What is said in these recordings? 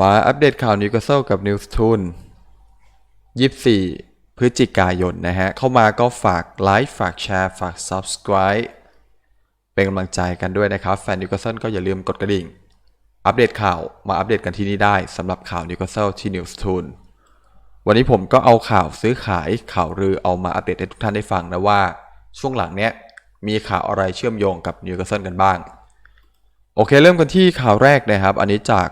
มาอัปเดตข่าวนิวคาสเซิลกับนิวส์ทูน24 พฤศจิกายนนะฮะ เข้ามาก็ฝากไลค์ฝากแชร์ฝาก Subscribe เป็นกำลังใจกันด้วยนะครับ แฟนนิวคาสเซิลก็อย่าลืมกดกระดิ่ง อัปเดตข่าวมาอัปเดตกันที่นี่ได้สำหรับข่าวนิวคาสเซิลที่นิวส์ทูนวันนี้ผมก็เอาข่าวซื้อขายข่าวลือเอามาอัปเดตให้ทุกท่านได้ฟังนะว่า ช่วงหลังเนี้ยมีข่าวอะไรเชื่อมโยงกับนิวคาสเซิลกันบ้าง โอเคเริ่มกันที่ข่าวแรกนะครับ อันนี้จาก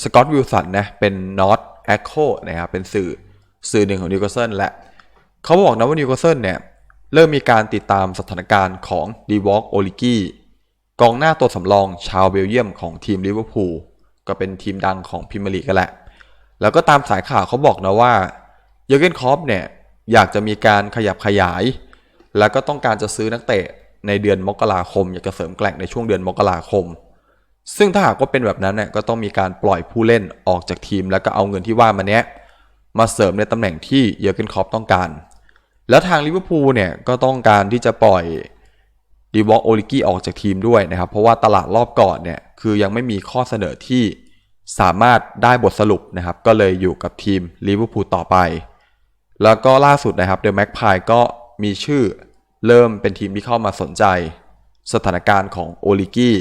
สกอตต์วิลสันนะเป็น North Echo นะครับเป็นสื่อสื่อหนึ่งของนิวคาสเซิลและเขาบอกนะว่านิวคาสเซิลเนี่ยเริ่มมีการติดตามสถานการณ์ของดีวอล์กโอลิกี้กองหน้าตัวสำรองชาวเบลเยียมของทีมลิเวอร์พูลก็เป็นทีมดังของพรีเมียร์ลีกกันแหละ แล้วก็ตามสายข่าวเขาบอกนะว่าเยอร์เกนคอปเนี่ยอยากจะมีการขยับขยาย แล้วก็ต้องการจะซื้อนักเตะในเดือนมกราคม อยากจะเสริมแกล่งในช่วงเดือนมกราคม ซึ่งถ้าหากว่าเป็นแบบนั้นเนี่ยก็ต้องมีการปล่อยผู้เล่นออกจากทีม แล้วก็เอาเงินที่ว่ามาเนี้ยมาเสริมในตำแหน่งที่เยอร์เกนคอปต้องการ แล้วทางลิเวอร์พูลเนี่ยก็ต้องการที่จะปล่อยดีวอลโอลิกี้ออกจากทีมด้วยนะครับ เพราะว่าตลาดรอบก่อนเนี่ยคือยังไม่มีข้อเสนอที่สามารถได้บทสรุปนะครับ ก็เลยอยู่กับทีมลิเวอร์พูลต่อไป แล้วก็ล่าสุดนะครับเดอะแม็กพายก็มีชื่อเริ่มเป็นทีมที่เข้ามาสนใจ สถานการณ์ของโอลิกี้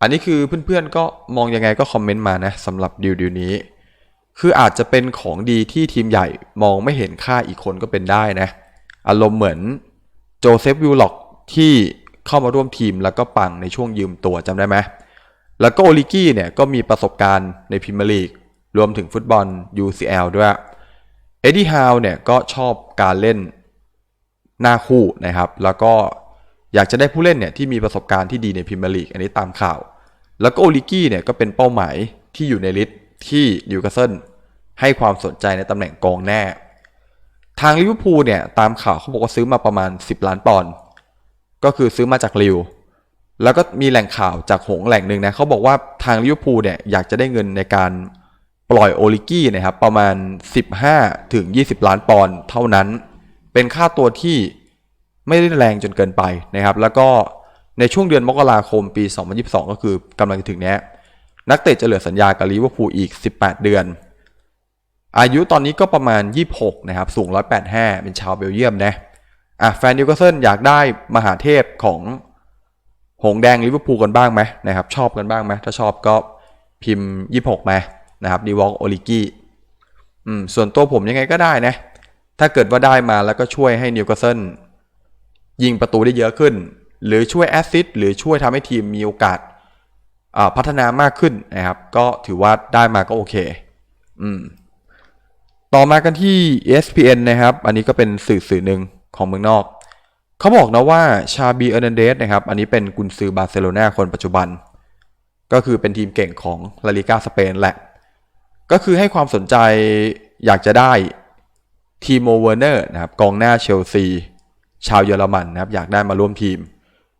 อันนี้คือเพื่อนๆก็มองยังไงก็คอมเมนต์มานะสำหรับดีลดีลนี้ คืออาจจะเป็นของดีที่ทีมใหญ่มองไม่เห็นค่าอีกคนก็เป็นได้นะ อารมณ์เหมือนโจเซฟวิลล็อกที่เข้ามาร่วมทีมแล้วก็ปังในช่วงยืมตัวจำได้ไหมแล้วก็โอลิกี้เนี่ยก็มีประสบการณ์ในพรีเมียร์ลีกรวมถึงฟุตบอล UCL ด้วย เอ็ดดี้ฮาวเนี่ยก็ชอบการเล่นหน้าคู่นะครับ แล้วก็ อยากจะได้ผู้เล่นเนี่ยที่มีประสบการณ์ที่ดีในพรีเมียร์ลีกอันนี้ตามข่าว แล้วก็โอลิกี้เนี่ยก็เป็นเป้าหมายที่อยู่ในลิสต์ที่นิวคาสเซิลให้ความสนใจในตำแหน่งกองแน่ ทางลิเวอร์พูลเนี่ยตามข่าวเขาบอกว่าซื้อมาประมาณ 10 ล้านปอนด์ก็คือซื้อมาจากลิวแล้วก็มีแหล่งข่าวจากหงแหล่งหนึ่งนะเขาบอกว่าทางลิเวอร์พูลเนี่ยอยากจะได้เงินในการปล่อยโอลิกี้นะครับประมาณ 15ถึง20 ล้านปอนด์เท่านั้น เป็นค่าตัวที่ ไม่ได้แรงจนเกินไปนะครับ แล้วก็ในช่วงเดือนมกราคมปี 2022 ก็คือกำลังจะถึงเนี้ยนักเตะจะเหลือสัญญากับลิเวอร์พูลอีก 18 เดือน อายุตอนนี้ก็ประมาณ 26 นะครับ สูง 185 เป็นชาวเบลเยียมนะอะแฟนนิวคาสเซิลอยากได้มหาเทพของหงแดงลิเวอร์พูลกันบ้างไหมนะครับ ชอบกันบ้างไหมถ้าชอบก็พิมพ์ 26มานะครับดีวอลโอลิกี้อืมส่วนตัวผมยังไงก็ได้นะ ถ้าเกิดว่าได้มาแล้วก็ช่วยให้นิวคาสเซิล ยิงประตูได้เยอะขึ้น หรือช่วยแอสซิสต์หรือช่วยทำให้ทีมมีโอกาสพัฒนามากขึ้นนะครับ ก็ถือว่าได้มาก็โอเค อืม ต่อมากันที่ ESPN นะครับ อันนี้ก็เป็นสื่อสื่อหนึ่งของเมืองนอก เขาบอกนะว่าชาบีเอร์นันเดสนะครับ อันนี้เป็นกุนซือบาร์เซโลนาคนปัจจุบัน ก็คือเป็นทีมเก่งของลาลิกาสเปนแหละ ก็คือให้ความสนใจอยากจะได้ทีโมเวอร์เนอร์นะครับ กองหน้าเชลซี ชาวเยอรมันนะครับอยากได้มาร่วมทีม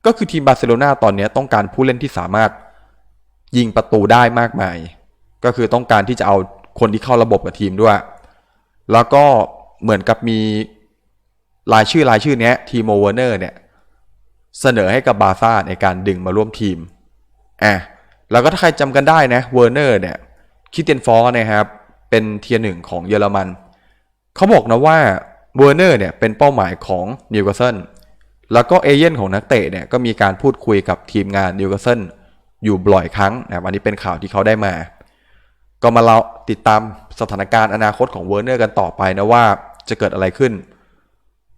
ก็คือทีมบาร์เซโลนาตอนนี้ต้องการผู้เล่นที่สามารถยิงประตูได้มากมาย ก็คือต้องการที่จะเอาคนที่เข้าระบบกับทีมด้วย แล้วก็เหมือนกับมีรายชื่อรายชื่อเนี้ยทีโมเวอร์เนอร์เนี่ยเสนอให้กับบาร์ซ่าในการดึงมาร่วมทีมอะแล้วก็ถ้าใครจำกันได้นะเวอร์เนอร์เนี่ยคิเตียนฟอร์นะครับเป็นเทียร์หนึ่งของเยอรมัน เขาบอกนะว่า เวอร์เนอร์เนี่ยเป็นเป้าหมายของนิวคาสเซิลแล้วก็เอเย่นของนักเตะเนี่ยก็มีการพูดคุยกับทีมงานนิวคาสเซิลอยู่บ่อยครั้งนะครับอันนี้เป็นข่าวที่เขาได้มา ก็มาเราติดตามสถานการณ์อนาคตของเวอร์เนอร์กันต่อไปนะว่าจะเกิดอะไรขึ้น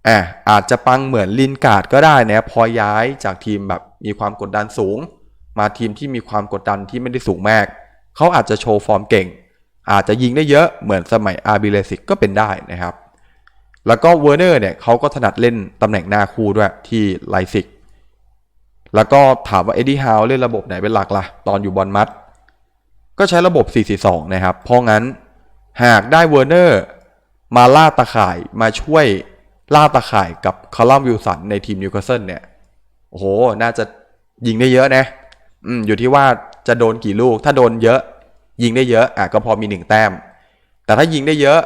อะอาจจะปังเหมือนลินการ์ดก็ได้นะพอย้ายจากทีมแบบมีความกดดันสูง มาทีมที่มีความกดดันที่ไม่ได้สูงมาก เขาอาจจะโชว์ฟอร์มเก่ง อาจจะยิงได้เยอะเหมือนสมัยอาร์บิเลสิกก็เป็นได้นะครับ แล้วก็เวอร์เนอร์เนี่ยเขาก็ถนัดเล่นตำแหน่งหน้าคู่ด้วยที่ไลซิก แล้วก็ถามว่าเอ็ดดี้ฮาวเล่นระบบไหนเป็นหลักล่ะ ตอนอยู่บอลมัด ก็ใช้ระบบ 4-4-2 นะครับ เพราะงั้นหากได้เวอร์เนอร์มาล่าตาข่ายมาช่วยล่าตาข่ายกับคาร์ลัมวิลสันในทีมนิวคาสเซิลเนี่ย โอ้โห น่าจะยิงได้เยอะนะ อืม อยู่ที่ว่าจะโดนกี่ลูก ถ้าโดนเยอะ ยิงได้เยอะ อะก็พอมีหนึ่งแต้ม แต่ถ้ายิงได้เยอะ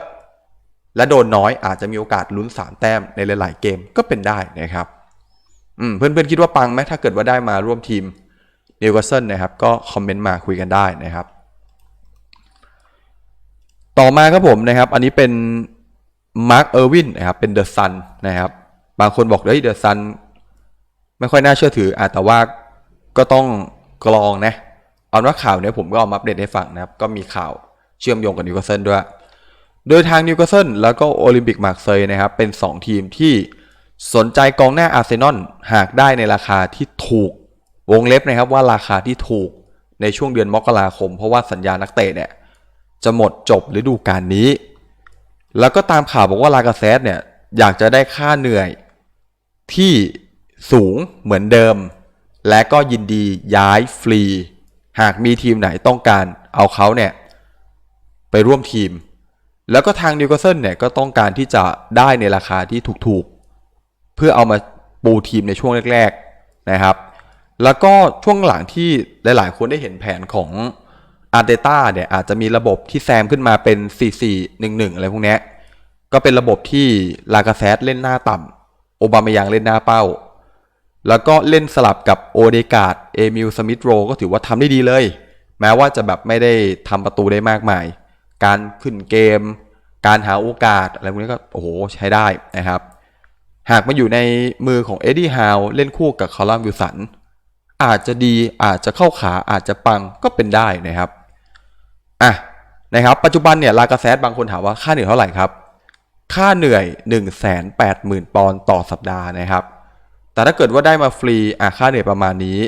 และโดนน้อยอาจจะมีโอกาสลุ้น 3 แต้มในหลายๆเกมก็เป็นได้นะครับอืมเพื่อนๆคิดว่าปังไหมถ้าเกิดว่าได้มาร่วมทีมนิวคาสเซิลนะครับก็คอมเมนต์มาคุยกันได้นะครับ ต่อมาครับผมนะครับ อันนี้เป็นมาร์คเออร์วินนะครับเป็นเดอะซันนะครับ บางคนบอกเฮ้ยเดอะซันไม่ค่อยน่าเชื่อถืออะแต่ว่าก็ต้องกรองนะเอาว่าข่าวเนี้ยผมก็เอามาอัปเดตให้ฟังนะครับ ก็มีข่าวเชื่อมโยงกับนิวคาสเซิลด้วย โดยทางนิวคาสเซิลแล้วก็โอลิมปิกมาร์เซย์นะครับ เป็น 2 ทีมที่สนใจกองหน้าอาร์เซนอลหากได้ในราคาที่ถูกวงเล็บนะครับว่าราคาที่ถูกในช่วงเดือนมกราคม เพราะว่าสัญญานักเตะเนี่ยจะหมดจบฤดูกาลนี้ แล้วก็ตามข่าวบอกว่าลากาเซสเนี่ยอยากจะได้ค่าเหนื่อยที่สูงเหมือนเดิม และก็ยินดีย้ายฟรี หากมีทีมไหนต้องการเอาเขาเนี่ยไปร่วมทีม แล้วก็ทางนิวคาสเซิลเนี่ยก็ต้องการที่จะได้ในราคาที่ถูกๆ เพื่อเอามาปูทีมในช่วงแรกๆนะครับ แล้วก็ช่วงหลังที่หลายๆ คนได้เห็นแผนของอาร์เตต้าเนี่ยอาจจะมีระบบที่แซมขึ้นมาเป็น 4-4-1-1 อะไรพวกนี้ก็เป็นระบบที่ลากาเซสเล่นหน้าต่ำโอบามายางเล่นหน้าเป้า แล้วก็เล่นสลับกับโอเดกาดเอมิลสมิธโรก็ถือว่าทำได้ดีเลย แม้ว่าจะแบบไม่ได้ทำประตูได้มากมาย การขึ้นเกม การหาโอกาสอะไรพวกนี้ก็โอ้โหใช้ได้นะครับ หากมาอยู่ในมือของเอ็ดดี้ฮาวเล่นคู่กับคาร์ลัมวิลสันอาจจะดีอาจจะเข้าขาอาจจะปังก็เป็นได้นะครับอะนะครับ ปัจจุบันเนี่ยลากาเซสบางคนถามว่าค่าเหนื่อยเท่าไหร่ครับ ค่าเหนื่อย 1 8 0 0 0 0 ปอนด์ต่อสัปดาห์นะครับ แต่ถ้าเกิดว่าได้มาฟรีอะค่าเหนื่อยประมาณนี้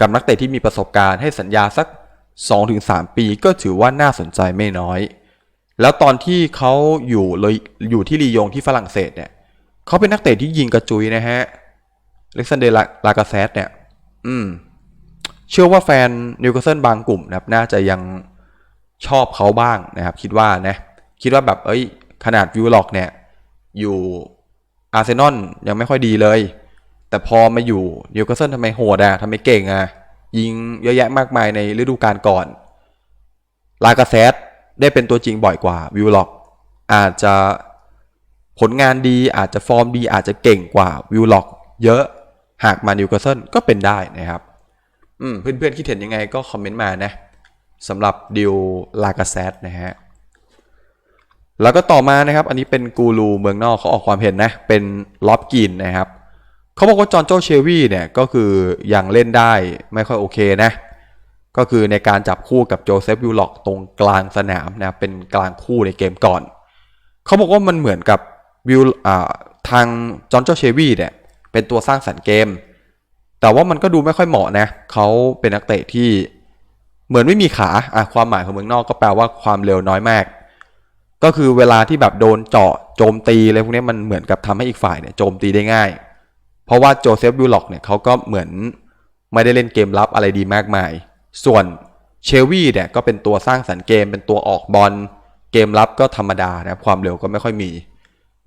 กับนักเตะที่มีประสบการณ์ให้สัญญาสัก 2-3 ปีก็ถือว่าน่าสนใจไม่น้อย แล้วตอนที่เขาอยู่เลยอยู่ที่ลียงที่ฝรั่งเศสเนี่ยเขาเป็นนักเตะที่ยิงกระจุยนะฮะเล็กซานเดร์ลากาเซสเนี่ย อืม เชื่อว่าแฟนนิวคาสเซิลบางกลุ่มนะครับ น่าจะยังชอบเขาบ้างนะครับ คิดว่านะ คิดว่าแบบเอ้ย ขนาดวิวล็อกเนี่ย อยู่อาร์เซนอลยังไม่ค่อยดีเลย แต่พอมาอยู่นิวคาสเซิลทำไมโหดอะทำไมเก่งอะ ยิงเยอะแยะมากมายในฤดูกาลก่อน ลากาเซสได้เป็นตัวจริงบ่อยกว่าวิวล็อก อาจจะผลงานดีอาจจะฟอร์มดีอาจจะเก่งกว่าวิวล็อก เยอะหากมานิวคาสเซิลก็เป็นได้นะครับ อืมเพื่อนๆคิดเห็นยังไงก็คอมเมนต์มานะสำหรับดิวลากาเซตนะฮะแล้วก็ต่อมานะครับ อันนี้เป็นกูรูเมืองนอกเขาออกความเห็นนะ เป็นล็อบกินนะครับ เขาบอกว่าจอห์นโจเชวี่เนี่ยก็คือยังเล่นได้ไม่ค่อยโอเคนะ ก็คือในการจับคู่กับโจเซฟวิลล็อกตรงกลางสนามนะเป็นกลางคู่ในเกมก่อน เขาบอกว่ามันเหมือนกับวิลทางจอห์นโจเชวี่เนี่ยเป็นตัวสร้างสรรค์เกม แต่ว่ามันก็ดูไม่ค่อยเหมาะนะเขาเป็นนักเตะที่เหมือนไม่มีขาอะความหมายของเมืองนอกก็แปลว่าความเร็วน้อยมาก ก็คือเวลาที่แบบโดนเจาะโจมตีอะไรพวกนี้มันเหมือนกับทำให้อีกฝ่ายเนี่ยโจมตีได้ง่าย เพราะว่าโจเซฟวิลล็อกเนี่ยเขาก็เหมือนไม่ได้เล่นเกมรับอะไรดีมากมาย ส่วนเชลวี่เนี่ยก็เป็นตัวสร้างสรรค์เกม เป็นตัวออกบอลเกมรับก็ธรรมดานะครับความเร็วก็ไม่ค่อยมี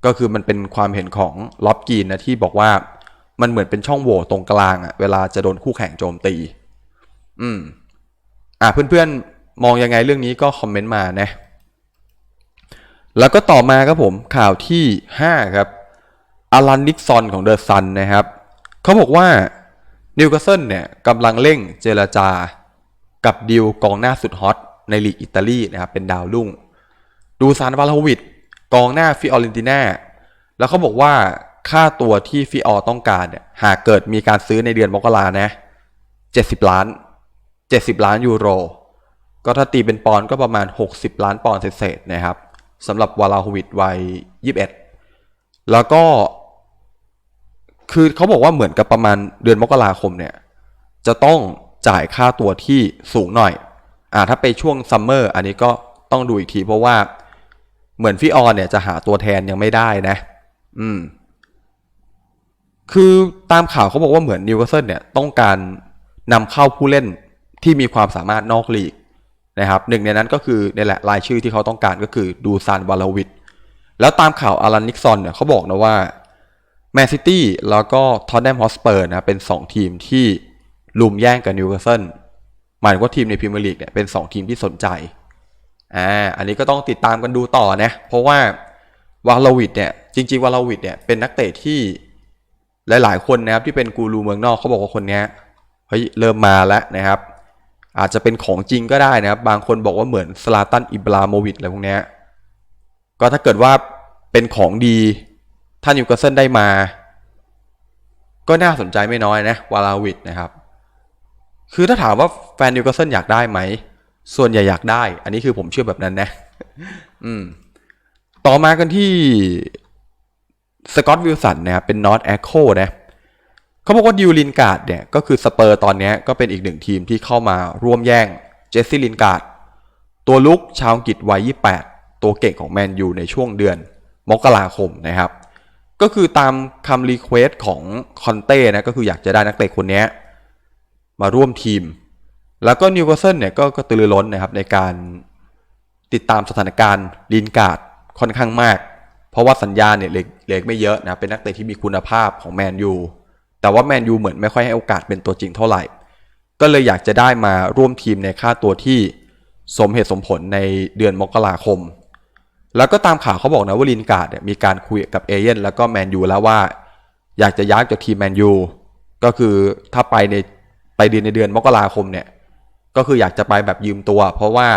ก็คือมันเป็นความเห็นของล็อบกีนนะที่บอกว่ามันเหมือนเป็นช่องโหว่ตรงกลางอะเวลาจะโดนคู่แข่งโจมตี อืม อะเพื่อนๆ มองยังไงเรื่องนี้ก็คอมเมนต์มานะ แล้วก็ต่อมาครับผมข่าวที่ 5 ครับ อารันนิกซอนของเดอะซันนะครับเขาบอกว่านิวคาสเซิลเนี่ยกำลังเร่งเจรจากับดิวกองหน้าสุดฮอตในลีกอิตาลีนะครับเป็นดาวรุ่ง ดูซานวาลาโฮวิดกองหน้าฟิออเรนติน่าแล้วเขาบอกว่าค่าตัวที่ฟิออต้องการเนี่ยหากเกิดมีการซื้อในเดือนมกรานะ70 ล้าน 70 ล้านยูโร ก็ถ้าตีเป็นปอนด์ก็ประมาณ 60 ล้านปอนด์เศษๆนะครับสำหรับวาลาฮวิดวัย 21 แล้วก็ คือเขาบอกว่าเหมือนกับประมาณเดือนมกราคมเนี่ย จะต้องจ่ายค่าตัวที่สูงหน่อย อ่าถ้าไปช่วงซัมเมอร์อันนี้ก็ต้องดูอีกทีเพราะว่าเหมือนฟิออนเนี่ยจะหาตัวแทนยังไม่ได้นะ อืม คือตามข่าวเขาบอกว่าเหมือนนิวคาสเซิลเนี่ยต้องการนำเข้าผู้เล่นที่มีความสามารถนอกลีกนะครับหนึ่งในนั้นก็คือในแหละรายชื่อที่เขาต้องการก็คือดูซานวาลวิด แล้วตามข่าวอารันนิกซอนเนี่ยเขาบอกนะว่าแมนซิตี้แล้วก็ทอตแนมฮอสเปอร์นะเป็น2ทีมที่ลุมแย่งกับนิวคาสเซิลหมายถึงว่าทีมในพรีเมียร์ลีกเนี่ยเป็น 2 ทีมที่สนใจอ่าอันนี้ก็ต้องติดตามกันดูต่อนะเพราะว่าวาลวิดเนี่ยจริง ๆ วาลาวิดเนี่ยเป็นนักเตะที่หลาย ๆ คนนะครับที่เป็นกูรูเมืองนอกเขาบอกว่าคนนี้เฮ้ยเริ่มมาแล้วนะครับ อาจจะเป็นของจริงก็ได้นะครับ บางคนบอกว่าเหมือนสลาตันอิบราโมวิชอะไรพวกเนี้ย ก็ถ้าเกิดว่าเป็นของดีท่านนิวคาสเซิลได้มา ก็น่าสนใจไม่น้อยนะวาลาวิดนะครับ คือถ้าถามว่าแฟนนิวคาสเซิลอยากได้ไหม ส่วนใหญ่อยากได้ อันนี้คือผมเชื่อแบบนั้นนะ อืม ต่อมากันที่สกอตวิลสันนะครับเป็นนอตแอคโคนะเขาบอกว่าดิวลินการ์ดเนี่ยก็คือสเปอร์ตอนนี้ก็เป็นอีกหนึ่งทีมที่เข้ามาร่วมแย่งเจสซี่ลินการ์ดตัวลุกชาวอังกฤษวัย 28 ตัวเก่งของแมนยูในช่วงเดือนมกราคมนะครับ ก็คือตามคำรีเควสของคอนเต้นะก็คืออยากจะได้นักเตะคนนี้มาร่วมทีม แล้วก็นิวคาสเซิลเนี่ยก็กระตือรือร้นนะครับในการติดตามสถานการณ์ลินการ์ดค่อนข้างมาก เพราะว่าสัญญาเนี่ยเหลือเหลือไม่เยอะนะเป็นนักเตะที่มีคุณภาพของแมนยูแต่ว่าแมนยูเหมือนไม่ค่อยให้โอกาสเป็นตัวจริงเท่าไหร่ ก็เลยอยากจะได้มาร่วมทีมในค่าตัวที่สมเหตุสมผลในเดือนมกราคม แล้วก็ตามข่าวเขาบอกนะว่าลินการ์ดเนี่ยมีการคุยกับเอเย่นแล้วก็แมนยูแล้วว่า อยากจะย้ายจากทีมแมนยูก็คือถ้าไปในไปเดือนในเดือนมกราคมเนี่ยก็คืออยากจะไปแบบยืมตัว เพราะว่า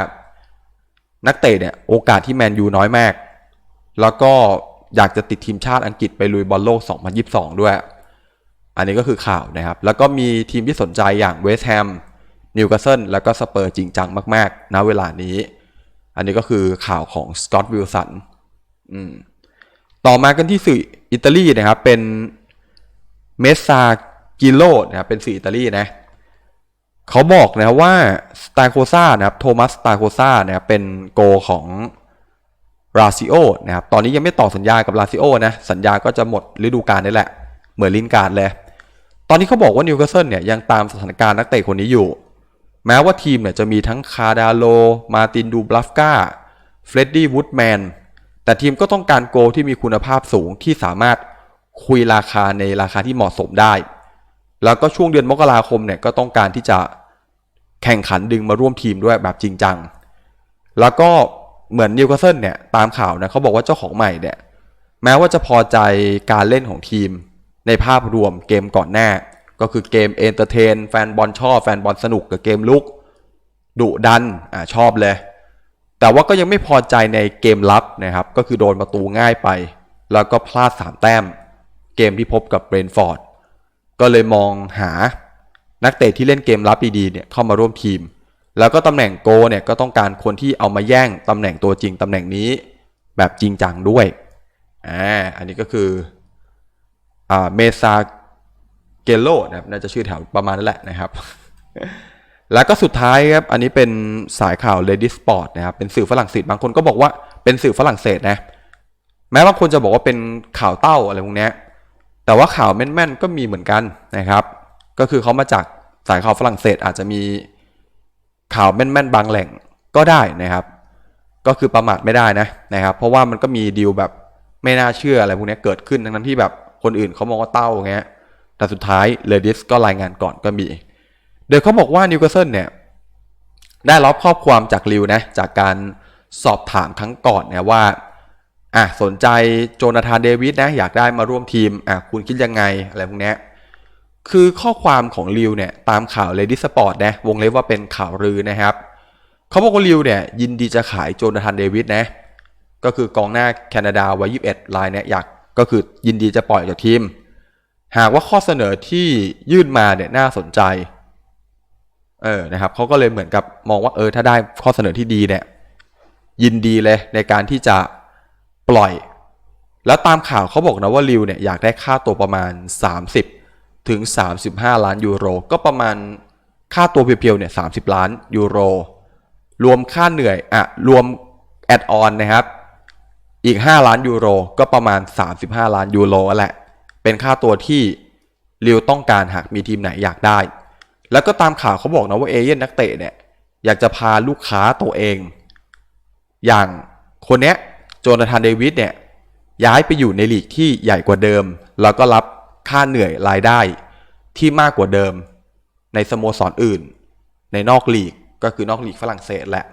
นักเตะเนี่ยโอกาสที่แมนยูน้อยมาก แล้วก็อยากจะติดทีมชาติอังกฤษไปลุยบอลโลก 2022 ด้วย อันนี้ก็คือข่าวนะครับ แล้วก็มีทีมที่สนใจอย่างเวสต์แฮมนิวคาสเซิลแล้วก็สเปอร์จริงจังมากๆณเวลานี้ อันนี้ก็คือข่าวของสกอตต์วิลสันต่อมากันที่สื่ออิตาลีนะครับ เป็นเมสซากิโลนะครับเป็นสื่ออิตาลีนะเขาบอกนะว่าสตาโคซานะครับโทมัสสตาโคซานะครับเป็นโกของราซิโอนะครับตอนนี้ยังไม่ต่อสัญญากับราซิโอนะสัญญาก็จะหมดฤดูกาลนี่แหละ เหมือนลินการ์ดเลย ตอนนี้เขาบอกว่านิวคาสเซิลเนี่ยยังตามสถานการณ์นักเตะคนนี้อยู่ แม้ว่าทีมเนี่ยจะมีทั้งคาร์ดาโล มาตินดูบลัฟกาเฟรดดี้วูดแมน แต่ทีมก็ต้องการโกลที่มีคุณภาพสูงที่สามารถคุยราคาในราคาที่เหมาะสมได้ แล้วก็ช่วงเดือนมกราคมเนี่ยก็ต้องการที่จะแข่งขันดึงมาร่วมทีมด้วยแบบจริงจัง แล้วก็เหมือนนิวคาสเซิลเนี่ยตามข่าวนะเขาบอกว่าเจ้าของใหม่เนี่ยแม้ว่าจะพอใจการเล่นของทีมในภาพรวมเกมก่อนหน้า ก็คือเกมเอนเตอร์เทนแฟนบอลชอบแฟนบอลสนุกกับเกมลุกดุดันอ่าชอบเลย แต่ว่าก็ยังไม่พอใจในเกมลับนะครับ ก็คือโดนประตูง่ายไป แล้วก็พลาด 3 แต้ม เกมที่พบกับเบรนท์ฟอร์ดก็เลยมองหานักเตะที่เล่นเกมรับดีๆเนี่ยเข้ามาร่วมทีม แล้วก็ตำแหน่งโกเนี่ยก็ต้องการคนที่เอามาแย่งตำแหน่งตัวจริงตำแหน่งนี้ แบบจริงจังด้วยอ่าอันนี้ก็คืออ่าเมซา เกโลนะครับน่าจะชื่อแถวประมาณนั้นแหละนะครับ แล้วก็สุดท้ายครับ อันนี้เป็นสายข่าว Lady Sport นะครับ เป็นสื่อฝรั่งเศสบางคนก็บอกว่าเป็นสื่อฝรั่งเศสนะ แม้บางคนจะบอกว่าเป็นข่าวเต้าอะไรพวกนี้แต่ว่าข่าวแม่นๆก็มีเหมือนกันนะครับ ก็คือเขามาจากสายข่าวฝรั่งเศสอาจจะมีข่าวแม่นๆบางแหล่งก็ได้นะครับ ก็คือประมาทไม่ได้นะนะครับ เพราะว่ามันก็มีดีลแบบไม่น่าเชื่ออะไรพวกนี้เกิดขึ้นทั้งนั้นที่แบบคนอื่นเขามองว่าเต้าอย่างเงี้ย แต่สุดท้ายเลดิสก็รายงานก่อนก็มีโดยเขาบอกว่านิวคาสเซิลเนี่ยได้รับข้อความจากลิวนะจากการสอบถามครั้งก่อนนี่ยว่าอะสนใจโจนาธานเดวิสนะอยากได้มาร่วมทีมอะคุณคิดยังไงอะไรพวกนี้คือข้อความของลิวเนี่ยตามข่าว Lady Sport นะวงเล็บว่าเป็นข่าวลือนะครับเขาบอกว่าลิวเนี่ยยินดีจะขายโจนาธานเดวิสนะก็คือกองหน้าแคนาดาวัย 21รายเนี่ยอยากก็คือยินดีจะปล่อยจากทีม หากว่าข้อเสนอที่ยื่นมาเนี่ยน่าสนใจเออนะครับเขาก็เลยเหมือนกับมองว่าเออถ้าได้ข้อเสนอที่ดีเนี่ยยินดีเลยในการที่จะปล่อย แล้วตามข่าวเขาบอกนะว่าลิวเนี่ยอยากได้ค่าตัวประมาณ 30 ถึง 35 ล้านยูโร ก็ประมาณค่าตัวเพียวๆเนี่ย30ล้านยูโร รวมค่าเหนื่อยอะรวมแอดออนนะครับ อีก 5 ล้านยูโร ก็ประมาณ 35 ล้านยูโรแหละ เป็นค่าตัวที่ลิวต้องการหากมีทีมไหนอยากได้ แล้วก็ตามข่าวเขาบอกนะว่าเอเย่นนักเตะเนี่ยอยากจะพาลูกค้าตัวเอง อย่างคนเนี้ยโจนาธานเดวิสเนี่ยย้ายไปอยู่ในลีกที่ใหญ่กว่าเดิม แล้วก็รับค่าเหนื่อยรายได้ที่มากกว่าเดิม ในสโมสรออื่น ในนอกลีกก็คือนอกลีกฝรั่งเศสแหละ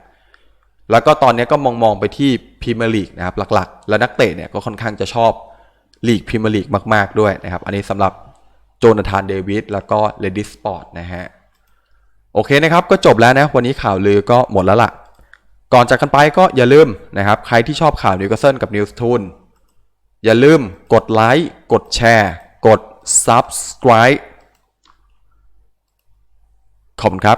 แล้วก็ตอนนี้ก็มองมองไปที่พรีเมียร์ลีกนะครับหลักๆ แล้วนักเตะเนี่ยก็ค่อนข้างจะชอบ ลีกพรีเมียร์ลีกมาก ๆ ด้วยนะครับ อันนี้สำหรับโจนาธานเดวิสแล้วก็เลดี้สปอร์ตนะฮะ โอเคนะครับ ก็จบแล้วนะ วันนี้ข่าวลือก็หมดแล้วล่ะ ก่อนจากกันไปก็อย่าลืมนะครับ ใครที่ชอบข่าวนิวคาสเซิลกับนิวส์ทูนอย่าลืมกดไลค์กดแชร์ กด Subscribe ขอบคุณครับ